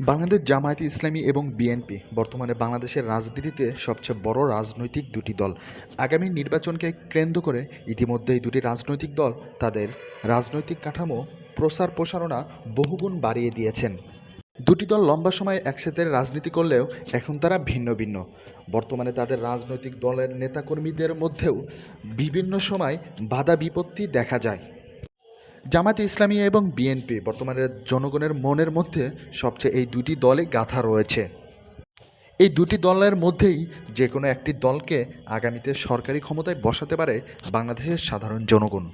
বাংলাদেশ জামায়াতে ইসলামী এবং বিএনপি বর্তমানে বাংলাদেশের রাজনীতিতে সবচেয়ে বড় রাজনৈতিক দুটি দল। আগামী নির্বাচনকে কেন্দ্র করে ইতিমধ্যেই দুটি রাজনৈতিক দল তাদের রাজনৈতিক কাঠামো প্রসার প্রসারণা বহুগুণ বাড়িয়ে দিয়েছেন। দুটি দল লম্বা সময় একসাথে রাজনীতি করলেও এখন তারা ভিন্ন ভিন্ন। বর্তমানে তাদের রাজনৈতিক দলের নেতাকর্মীদের মধ্যেও বিভিন্ন সময় বাধা বিপত্তি দেখা যায়। জামাতে ইসলামী এবং বিএনপি বর্তমানে জনগণের মনের মধ্যে সবচেয়ে এই দুটি দলে গাথা রয়েছে। এই দুটি দলের মধ্যেই যে কোনো একটি দলকে আগামীতে সরকারি ক্ষমতায় বসাতে পারে বাংলাদেশের সাধারণ জনগণ।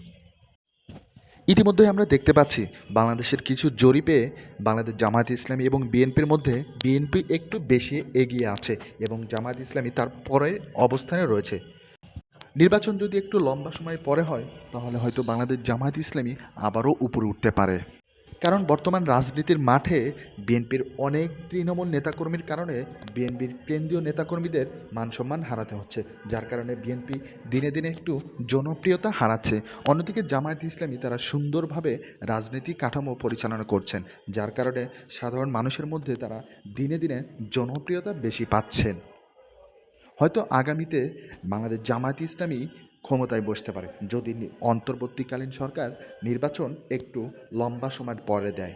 ইতিমধ্যে আমরা দেখতে পাচ্ছি, বাংলাদেশের কিছু জরিপে বাংলাদেশ জামায়াত ইসলামী এবং বিএনপির মধ্যে বিএনপি একটু বেশি এগিয়ে আছে এবং জামায়াত ইসলামী তার পরের অবস্থানে রয়েছে। নির্বাচন যদি একটু লম্বা সময় পরে হয়, তাহলে হয়তো বাংলাদেশ জামায়াত ইসলামী আবারও উপরে উঠতে পারে। কারণ বর্তমান রাজনীতির মাঠে বিএনপির অনেক তৃণমূল নেতাকর্মীর কারণে বিএনপির কেন্দ্রীয় নেতাকর্মীদের মানসম্মান হারাতে হচ্ছে, যার কারণে বিএনপি দিনে দিনে একটু জনপ্রিয়তা হারাচ্ছে। অন্যদিকে জামায়াত ইসলামী তারা সুন্দরভাবে রাজনীতি কাঠামো পরিচালনা করছেন, যার কারণে সাধারণ মানুষের মধ্যে তারা দিনে দিনে জনপ্রিয়তা বেশি পাচ্ছেন। হয়তো আগামীতে বাংলাদেশ জামায়াত ইসলামী ক্ষমতায় বসতে পারে। যদি অন্তর্বর্তীকালীন সরকার নির্বাচন একটু লম্বা সময়ের পরে দেয়।